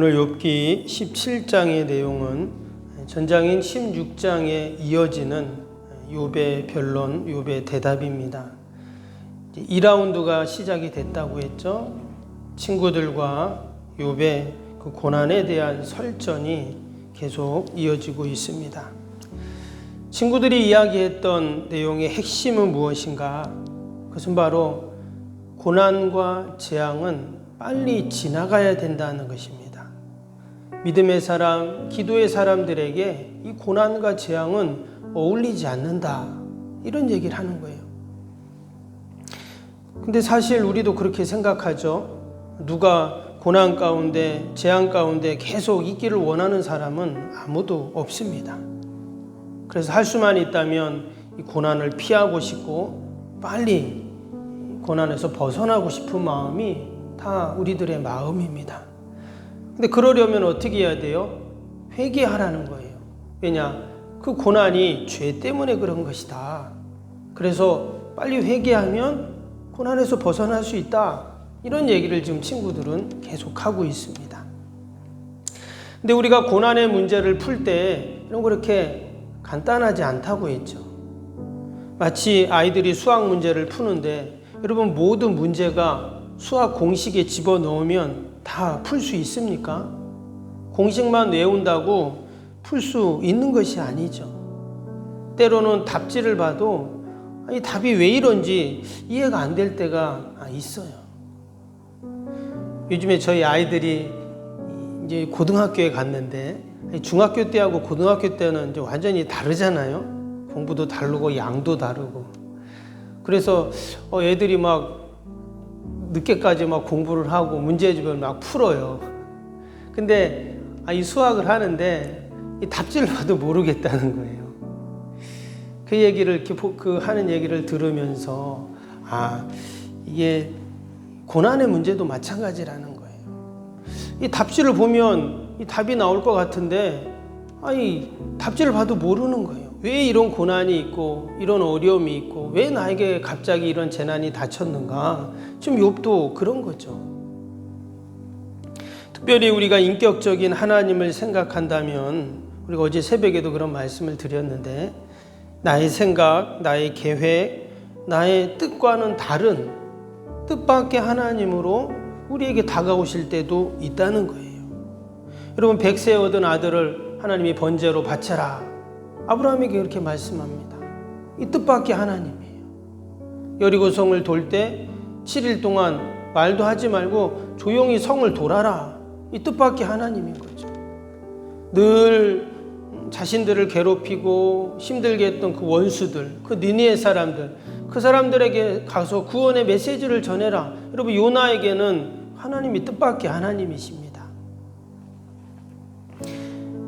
오늘 욥기 17장의 내용은 전장인 16장에 이어지는 욥의 변론, 욥의 대답입니다. 2라운드가 시작이 됐다고 했죠. 친구들과 욥의 그 고난에 대한 설전이 계속 이어지고 있습니다. 친구들이 이야기했던 내용의 핵심은 무엇인가? 그것은 바로 고난과 재앙은 빨리 지나가야 된다는 것입니다. 믿음의 사람, 기도의 사람들에게 이 고난과 재앙은 어울리지 않는다. 이런 얘기를 하는 거예요. 근데 사실 우리도 그렇게 생각하죠. 누가 고난 가운데, 재앙 가운데 계속 있기를 원하는 사람은 아무도 없습니다. 그래서 할 수만 있다면 이 고난을 피하고 싶고 빨리 고난에서 벗어나고 싶은 마음이 다 우리들의 마음입니다. 근데 그러려면 어떻게 해야 돼요? 회개하라는 거예요. 왜냐? 그 고난이 죄 때문에 그런 것이다. 그래서 빨리 회개하면 고난에서 벗어날 수 있다. 이런 얘기를 지금 친구들은 계속 하고 있습니다. 근데 우리가 고난의 문제를 풀 때 이런 거 그렇게 간단하지 않다고 했죠. 마치 아이들이 수학 문제를 푸는데 여러분 모든 문제가 수학 공식에 집어 넣으면 다 풀 수 있습니까? 공식만 외운다고 풀 수 있는 것이 아니죠. 때로는 답지를 봐도 이 답이 왜 이런지 이해가 안 될 때가 있어요. 요즘에 저희 아이들이 이제 고등학교에 갔는데 중학교 때하고 고등학교 때는 이제 완전히 다르잖아요. 공부도 다르고 양도 다르고. 그래서 어, 애들이 막 늦게까지 막 공부를 하고 문제집을 막 풀어요. 근데 아, 이 수학을 하는데 이 답지를 봐도 모르겠다는 거예요. 그 얘기를 그 하는 얘기를 들으면서 아 이게 고난의 문제도 마찬가지라는 거예요. 이 답지를 보면 이 답이 나올 것 같은데 아니 답지를 봐도 모르는 거예요. 왜 이런 고난이 있고 이런 어려움이 있고 왜 나에게 갑자기 이런 재난이 닥쳤는가? 지금 욥도 그런 거죠. 특별히 우리가 인격적인 하나님을 생각한다면 우리가 어제 새벽에도 그런 말씀을 드렸는데 나의 생각, 나의 계획, 나의 뜻과는 다른 뜻밖의 하나님으로 우리에게 다가오실 때도 있다는 거예요. 여러분 백세 얻은 아들을 하나님이 번제로 바쳐라. 아브라함에게 그렇게 말씀합니다. 이 뜻밖의 하나님이에요. 여리고 성을 돌 때 7일 동안 말도 하지 말고 조용히 성을 돌아라. 이 뜻밖의 하나님인 거죠. 늘 자신들을 괴롭히고 힘들게 했던 그 원수들, 그 니니의 사람들, 그 사람들에게 가서 구원의 메시지를 전해라. 여러분 요나에게는 하나님이 뜻밖의 하나님이십니다.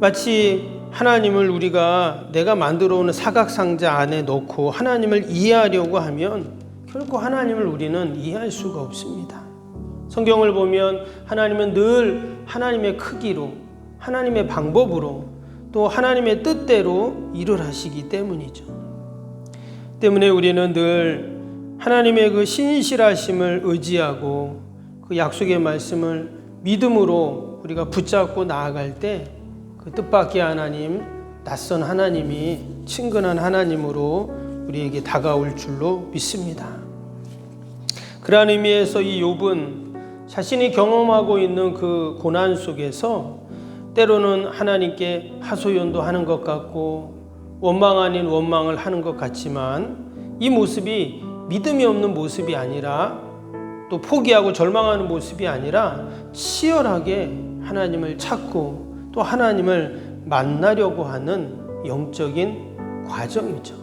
마치 하나님을 우리가 내가 만들어 오는 사각상자 안에 넣고 하나님을 이해하려고 하면 결코 하나님을 우리는 이해할 수가 없습니다. 성경을 보면 하나님은 늘 하나님의 크기로 하나님의 방법으로 또 하나님의 뜻대로 일을 하시기 때문이죠. 때문에 우리는 늘 하나님의 그 신실하심을 의지하고 그 약속의 말씀을 믿음으로 우리가 붙잡고 나아갈 때 그 뜻밖의 하나님, 낯선 하나님이 친근한 하나님으로 우리에게 다가올 줄로 믿습니다. 그러한 의미에서 이 욥은 자신이 경험하고 있는 그 고난 속에서 때로는 하나님께 하소연도 하는 것 같고 원망 아닌 원망을 하는 것 같지만 이 모습이 믿음이 없는 모습이 아니라 또 포기하고 절망하는 모습이 아니라 치열하게 하나님을 찾고 또 하나님을 만나려고 하는 영적인 과정이죠.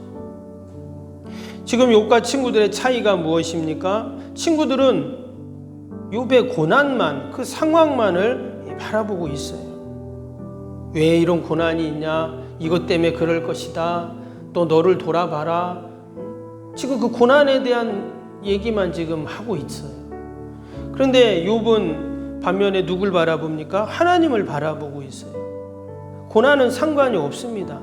지금 욥과 친구들의 차이가 무엇입니까? 친구들은 욥의 고난만 그 상황만을 바라보고 있어요. 왜 이런 고난이 있냐? 이것 때문에 그럴 것이다. 또 너를 돌아봐라. 지금 그 고난에 대한 얘기만 지금 하고 있어요. 그런데 욥은 반면에 누굴 바라봅니까? 하나님을 바라보고 있어요. 고난은 상관이 없습니다.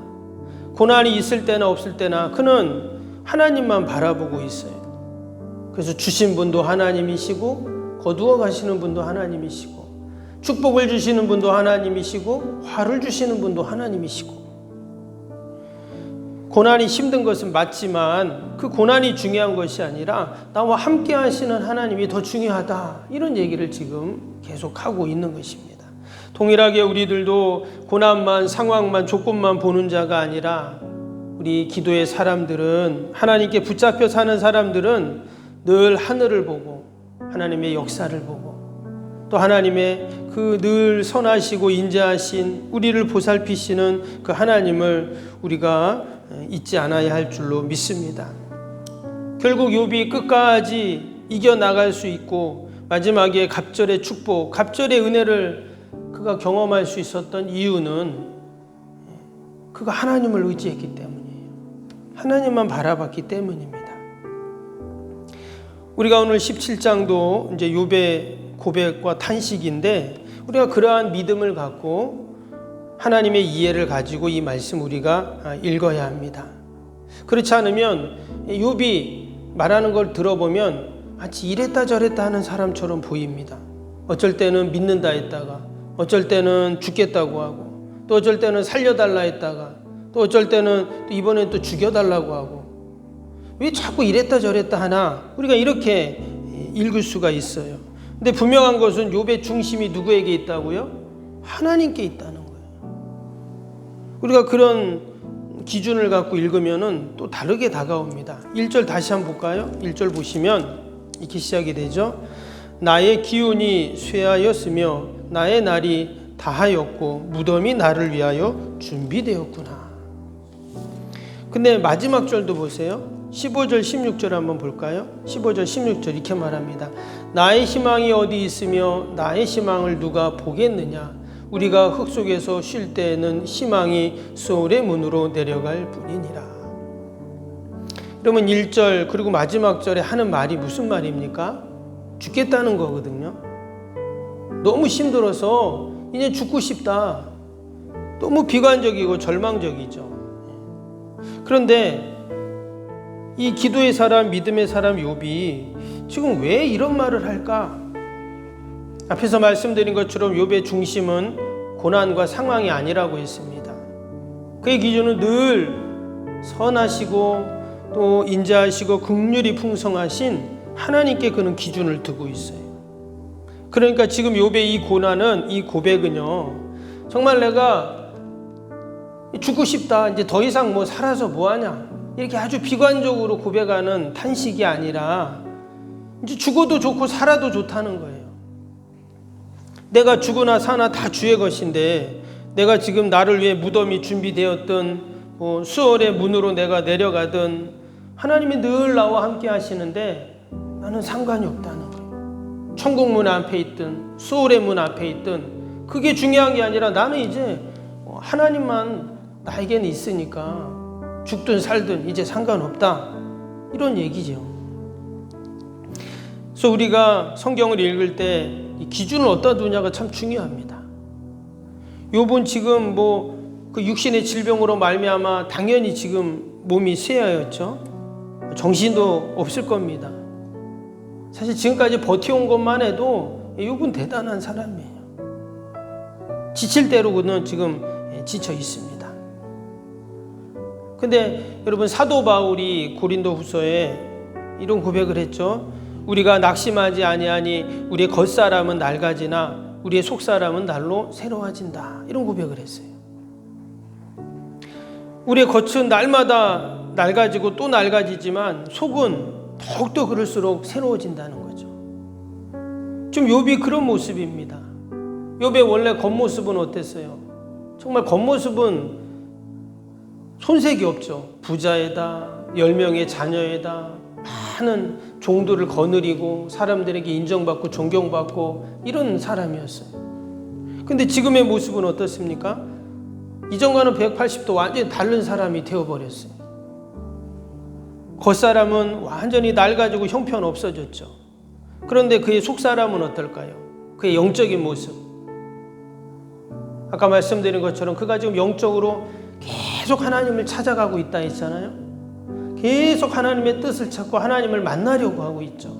고난이 있을 때나 없을 때나 그는 하나님만 바라보고 있어요. 그래서 주신 분도 하나님이시고 거두어 가시는 분도 하나님이시고 축복을 주시는 분도 하나님이시고 화를 주시는 분도 하나님이시고 고난이 힘든 것은 맞지만 그 고난이 중요한 것이 아니라 나와 함께 하시는 하나님이 더 중요하다. 이런 얘기를 지금 계속 하고 있는 것입니다. 동일하게 우리들도 고난만 상황만 조건만 보는 자가 아니라 우리 기도의 사람들은 하나님께 붙잡혀 사는 사람들은 늘 하늘을 보고 하나님의 역사를 보고 또 하나님의 그 늘 선하시고 인자하신 우리를 보살피시는 그 하나님을 우리가 잊지 않아야 할 줄로 믿습니다. 결국 욥이 끝까지 이겨 나갈 수 있고 마지막에 갑절의 축복, 갑절의 은혜를 그가 경험할 수 있었던 이유는 그가 하나님을 의지했기 때문이에요. 하나님만 바라봤기 때문입니다. 우리가 오늘 17장도 이제 욥의 고백과 탄식인데 우리가 그러한 믿음을 갖고 하나님의 이해를 가지고 이 말씀 우리가 읽어야 합니다. 그렇지 않으면 욥이 말하는 걸 들어보면 마치 이랬다 저랬다 하는 사람처럼 보입니다. 어쩔 때는 믿는다 했다가 어쩔 때는 죽겠다고 하고 또 어쩔 때는 살려달라 했다가 또 어쩔 때는 또 이번엔 또 죽여달라고 하고 왜 자꾸 이랬다 저랬다 하나 우리가 이렇게 읽을 수가 있어요. 근데 분명한 것은 욥의 중심이 누구에게 있다고요? 하나님께 거예요. 우리가 그런 기준을 갖고 읽으면은 또 다르게 다가옵니다. 1절 다시 한번 볼까요? 1절 보시면 이렇게 시작이 되죠. 나의 기운이 쇠하였으며 나의 날이 다하였고 무덤이 나를 위하여 준비되었구나. 근데 마지막 절도 보세요. 15절 16절 한번 볼까요? 15절 16절 이렇게 말합니다. 나의 희망이 어디 있으며 나의 희망을 누가 보겠느냐? 우리가 흙 속에서 쉴 때에는 희망이 소울의 문으로 내려갈 뿐이니라. 그러면 1절 그리고 마지막 절에 하는 말이 무슨 말입니까? 죽겠다는 거거든요. 너무 힘들어서 이제 죽고 싶다. 너무 비관적이고 절망적이죠. 그런데 이 기도의 사람, 믿음의 사람 욥이 지금 왜 이런 말을 할까? 앞에서 말씀드린 것처럼 욥의 중심은 고난과 상황이 아니라고 했습니다. 그의 기준은 늘 선하시고 또 인자하시고 극률이 풍성하신 하나님께 그는 기준을 두고 있어요. 그러니까 지금 욥의 이 고난은 이 고백은요. 정말 내가 죽고 싶다. 이제 더 이상 뭐 살아서 뭐 하냐. 이렇게 아주 비관적으로 고백하는 탄식이 아니라 이제 죽어도 좋고 살아도 좋다는 거예요. 내가 죽으나 사나 다 주의 것인데 내가 지금 나를 위해 무덤이 준비되었던 뭐 수월의 문으로 내가 내려가든 하나님이 늘 나와 함께 하시는데 나는 상관이 없다는 거예요. 천국 문 앞에 있든 수월의 문 앞에 있든 그게 중요한 게 아니라 나는 이제 하나님만 나에게는 있으니까 죽든 살든 이제 상관없다. 이런 얘기죠. 그래서 우리가 성경을 읽을 때 기준을 어디다 두냐가 참 중요합니다. 요번 지금 뭐 그 육신의 질병으로 말미암아 당연히 지금 몸이 쇠하였죠. 정신도 없을 겁니다. 사실 지금까지 버텨온 것만 해도 요분 대단한 사람이에요. 지칠 대로 그는 지금 지쳐 있습니다. 근데 여러분 사도 바울이 고린도 후서에 이런 고백을 했죠. 우리가 낙심하지 아니하니 우리의 겉사람은 낡아지나 우리의 속사람은 날로 새로워진다. 이런 고백을 했어요. 우리의 겉은 날마다 낡아지고 또 낡아지지만 속은 더욱더 그럴수록 새로워진다는 거죠. 좀 욥이 그런 모습입니다. 욥의 원래 겉모습은 어땠어요? 정말 겉모습은 손색이 없죠. 부자에다, 열 명의 자녀에다, 많은 종들을 거느리고 사람들에게 인정받고 존경받고 이런 사람이었어요. 근데 지금의 모습은 어떻습니까? 이전과는 180도 완전히 다른 사람이 되어버렸어요. 겉사람은 완전히 낡아지고 형편 없어졌죠. 그런데 그의 속사람은 어떨까요? 그의 영적인 모습. 아까 말씀드린 것처럼 그가 지금 영적으로 계속 하나님을 찾아가고 있다 했잖아요. 계속 하나님의 뜻을 찾고 하나님을 만나려고 하고 있죠.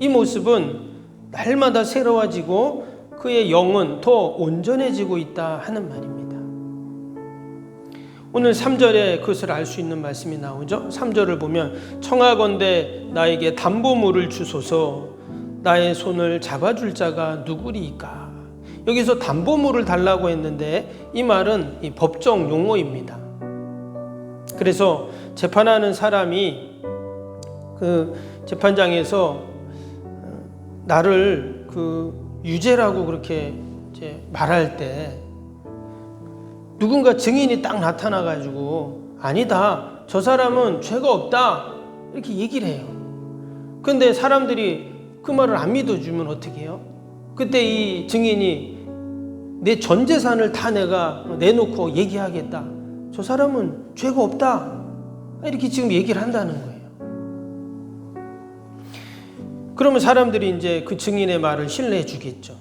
이 모습은 날마다 새로워지고 그의 영은 더 온전해지고 있다 하는 말입니다. 오늘 3절에 그것을 알 수 있는 말씀이 나오죠. 3절을 보면 청하건대 나에게 담보물을 주소서 나의 손을 잡아줄 자가 누구리이까. 여기서 담보물을 달라고 했는데 이 말은 이 법정 용어입니다. 그래서 재판하는 사람이 그 재판장에서 나를 그 유죄라고 그렇게 이제 말할 때 누군가 증인이 딱 나타나 가지고 아니다. 저 사람은 죄가 없다. 이렇게 얘기를 해요. 근데 사람들이 그 말을 안 믿어주면 어떻게 해요? 그때 이 증인이 내 전 재산을 다 내가 내놓고 얘기하겠다. 저 사람은 죄가 없다. 이렇게 지금 얘기를 한다는 거예요. 그러면 사람들이 이제 그 증인의 말을 신뢰해 주겠죠.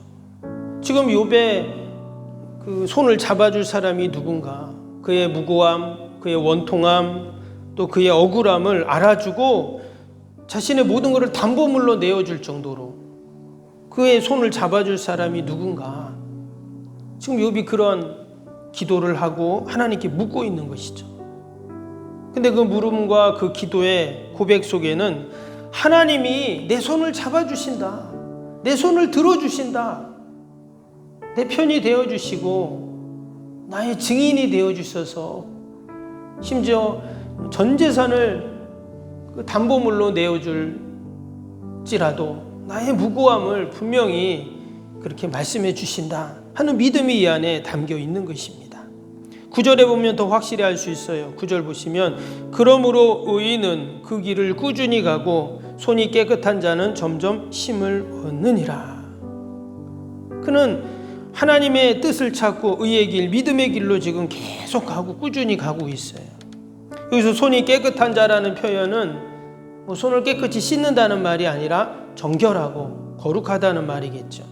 지금 요배 그 손을 잡아줄 사람이 누군가 그의 무고함, 그의 원통함, 또 그의 억울함을 알아주고 자신의 모든 것을 담보물로 내어줄 정도로 그의 손을 잡아줄 사람이 누군가 지금 욥이 그런 기도를 하고 하나님께 묻고 있는 것이죠. 근데 그 물음과 그 기도의 고백 속에는 하나님이 내 손을 잡아주신다. 내 손을 들어주신다. 내 편이 되어주시고 나의 증인이 되어주셔서 심지어 전 재산을 그 담보물로 내어줄지라도 나의 무고함을 분명히 그렇게 말씀해 주신다 하는 믿음이 이 안에 담겨 있는 것입니다. 구절에 보면 더 확실히 알 수 있어요. 구절 보시면 그러므로 의인은 그 길을 꾸준히 가고 손이 깨끗한 자는 점점 힘을 얻느니라. 그는 하나님의 뜻을 찾고 의의 길, 믿음의 길로 지금 계속 가고 꾸준히 가고 있어요. 여기서 손이 깨끗한 자라는 표현은 뭐 손을 깨끗이 씻는다는 말이 아니라 정결하고 거룩하다는 말이겠죠.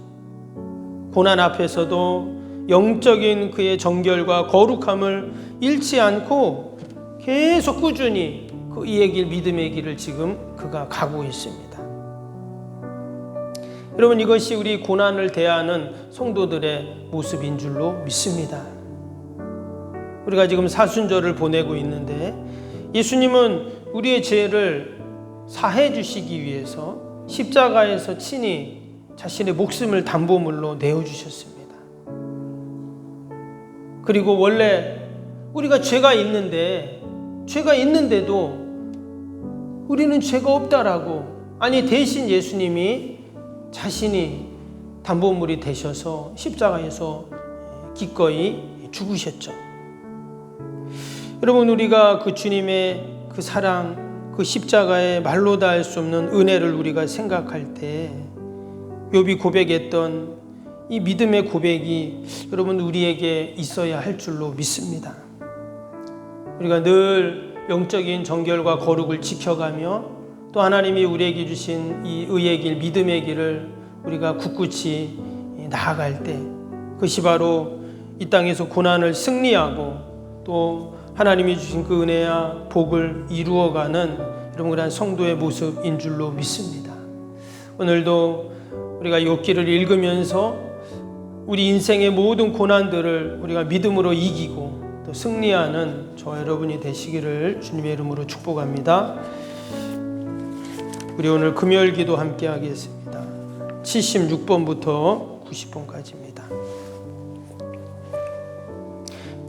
고난 앞에서도 영적인 그의 정결과 거룩함을 잃지 않고 계속 꾸준히 그 이의 길, 믿음의 길을 지금 그가 가고 있습니다. 여러분 이것이 우리 고난을 대하는 성도들의 모습인 줄로 믿습니다. 우리가 지금 사순절을 보내고 있는데 예수님은 우리의 죄를 사해 주시기 위해서 십자가에서 친히 자신의 목숨을 담보물로 내어 주셨습니다. 그리고 원래 우리가 죄가 있는데 죄가 있는데도 우리는 죄가 없다라고 아니 대신 예수님이 자신이 담보물이 되셔서 십자가에서 기꺼이 죽으셨죠. 여러분 우리가 그 주님의 그 사랑 그 십자가의 말로 다 할 수 없는 은혜를 우리가 생각할 때 욥이 고백했던 이 믿음의 고백이 여러분 우리에게 있어야 할 줄로 믿습니다. 우리가 늘 영적인 정결과 거룩을 지켜가며 또 하나님이 우리에게 주신 이 의의 길, 믿음의 길을 우리가 굳굳이 나아갈 때 그것이 바로 이 땅에서 고난을 승리하고 또 하나님이 주신 그 은혜와 복을 이루어가는 이런 그런 성도의 모습인 줄로 믿습니다. 오늘도 우리가 욥기를 읽으면서 우리 인생의 모든 고난들을 우리가 믿음으로 이기고 또 승리하는 저 여러분이 되시기를 주님의 이름으로 축복합니다. 우리 오늘 금요일 기도 함께 하겠습니다. 76번부터 90번까지입니다.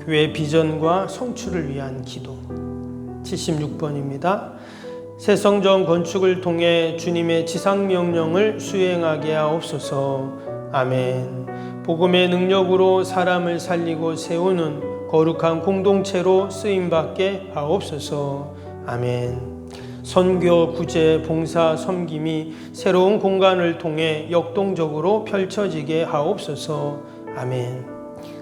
교회 비전과 성취를 위한 기도 76번입니다. 새 성전 건축을 통해 주님의 지상 명령을 수행하게 하옵소서. 아멘. 복음의 능력으로 사람을 살리고 세우는 거룩한 공동체로 쓰임 받게 하옵소서. 아멘. 선교, 구제, 봉사, 섬김이 새로운 공간을 통해 역동적으로 펼쳐지게 하옵소서. 아멘.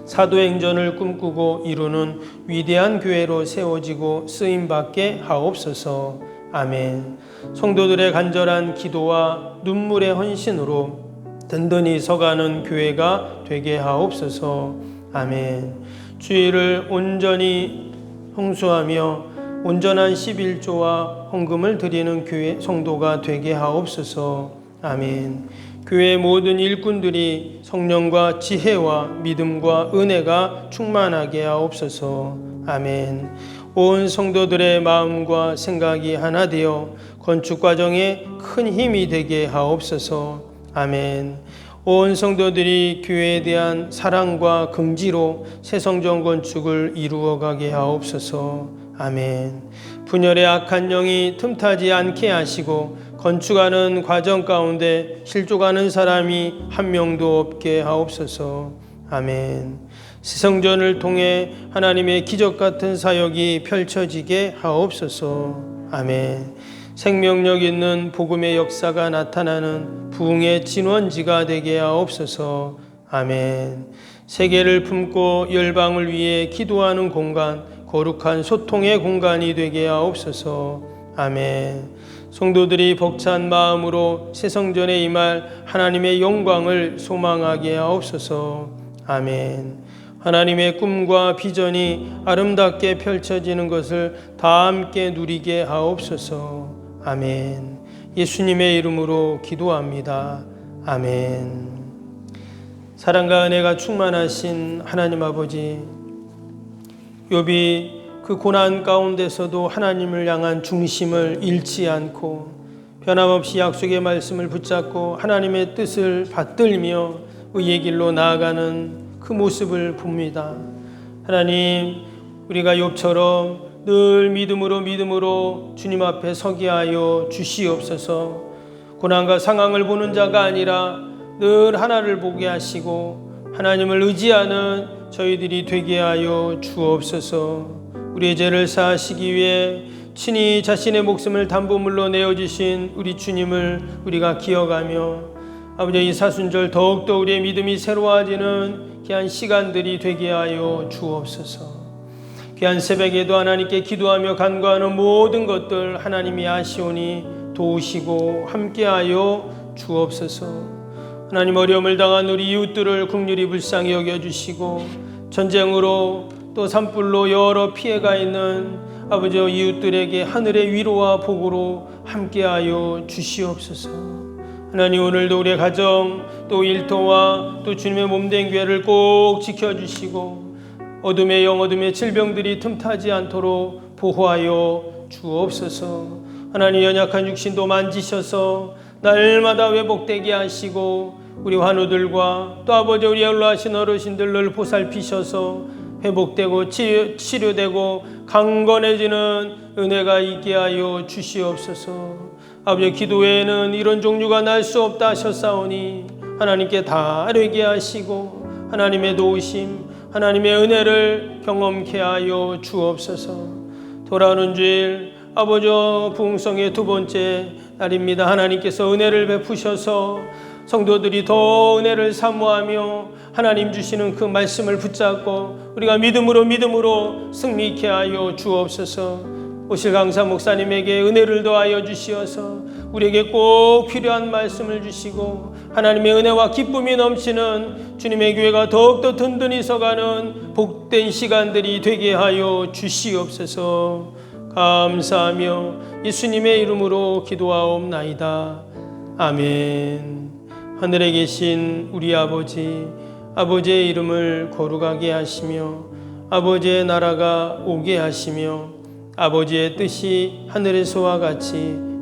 사도행전을 꿈꾸고 이루는 위대한 교회로 세워지고 쓰임 받게 하옵소서. 아멘. 성도들의 간절한 기도와 눈물의 헌신으로 든든히 서가는 교회가 되게 하옵소서. 아멘. 주의를 온전히 홍수하며 온전한 11조와 헌금을 드리는 교회 성도가 되게 하옵소서. 아멘. 교회 모든 일꾼들이 성령과 지혜와 믿음과 은혜가 충만하게 하옵소서. 아멘. 온 성도들의 마음과 생각이 하나 되어 건축 과정에 큰 힘이 되게 하옵소서. 아멘. 온 성도들이 교회에 대한 사랑과 긍지로 새 성전 건축을 이루어 가게 하옵소서. 아멘. 분열의 악한 영이 틈타지 않게 하시고 건축하는 과정 가운데 실족하는 사람이 한 명도 없게 하옵소서. 아멘. 시성전을 통해 하나님의 기적 같은 사역이 펼쳐지게 하옵소서. 아멘. 생명력 있는 복음의 역사가 나타나는 부흥의 진원지가 되게 하옵소서. 아멘. 세계를 품고 열방을 위해 기도하는 공간, 거룩한 소통의 공간이 되게 하옵소서. 아멘. 성도들이 벅찬 마음으로 새성전에 임할 하나님의 영광을 소망하게 하옵소서. 아멘. 하나님의 꿈과 비전이 아름답게 펼쳐지는 것을 다 함께 누리게 하옵소서. 아멘. 예수님의 이름으로 기도합니다. 아멘. 사랑과 은혜가 충만하신 하나님 아버지, 욥이 그 고난 가운데서도 하나님을 향한 중심을 잃지 않고 변함없이 약속의 말씀을 붙잡고 하나님의 뜻을 받들며 의의 길로 나아가는 그 모습을 봅니다. 하나님, 우리가 욥처럼 늘 믿음으로 믿음으로 주님 앞에 서게 하여 주시옵소서. 고난과 상황을 보는 자가 아니라 늘 하나를 보게 하시고 하나님을 의지하는 저희들이 되게 하여 주옵소서. 우리의 죄를 사하시기 위해 친히 자신의 목숨을 담보물로 내어주신 우리 주님을 우리가 기억하며 아버지 이 사순절 더욱더 우리의 믿음이 새로워지는 귀한 시간들이 되게 하여 주옵소서. 귀한 새벽에도 하나님께 기도하며 간구하는 모든 것들 하나님이 아시오니 도우시고 함께하여 주옵소서. 하나님 어려움을 당한 우리 이웃들을 국률이 불쌍히 여겨주시고 전쟁으로 또 산불로 여러 피해가 있는 아버지 이웃들에게 하늘의 위로와 복으로 함께하여 주시옵소서. 하나님 오늘도 우리의 가정 또 일터와 또 주님의 몸된 교회를 꼭 지켜주시고 어둠의 영 어둠의 질병들이 틈타지 않도록 보호하여 주옵소서. 하나님 연약한 육신도 만지셔서 날마다 회복되게 하시고 우리 환우들과 또 아버지 우리 연로하신 어르신들을 보살피셔서 회복되고 치료, 되고 강건해지는 은혜가 있게 하여 주시옵소서. 아버지 기도 외에는 이런 종류가 날 수 없다 하셨사오니 하나님께 다 아뢰게 하시고 하나님의 도우심, 하나님의 은혜를 경험케 하여 주옵소서. 돌아오는 주일 아버지 부흥성의 두 번째 날입니다. 하나님께서 은혜를 베푸셔서 성도들이 더 은혜를 사모하며 하나님 주시는 그 말씀을 붙잡고 우리가 믿음으로 믿음으로 승리케 하여 주옵소서. 오실 강사 목사님에게 은혜를 더하여 주시어서 우리에게 꼭 필요한 말씀을 주시고 하나님의 은혜와 기쁨이 넘치는 주님의 교회가 더욱더 든든히 서가는 복된 시간들이 되게 하여 주시옵소서. 감사하며 예수님의 이름으로 기도하옵나이다. 아멘. 하늘에 계신 우리 아버지, 아버지의 이름을 거룩하게 하시며 아버지의 나라가 오게 하시며 아버지의 뜻이 하늘에서와 같이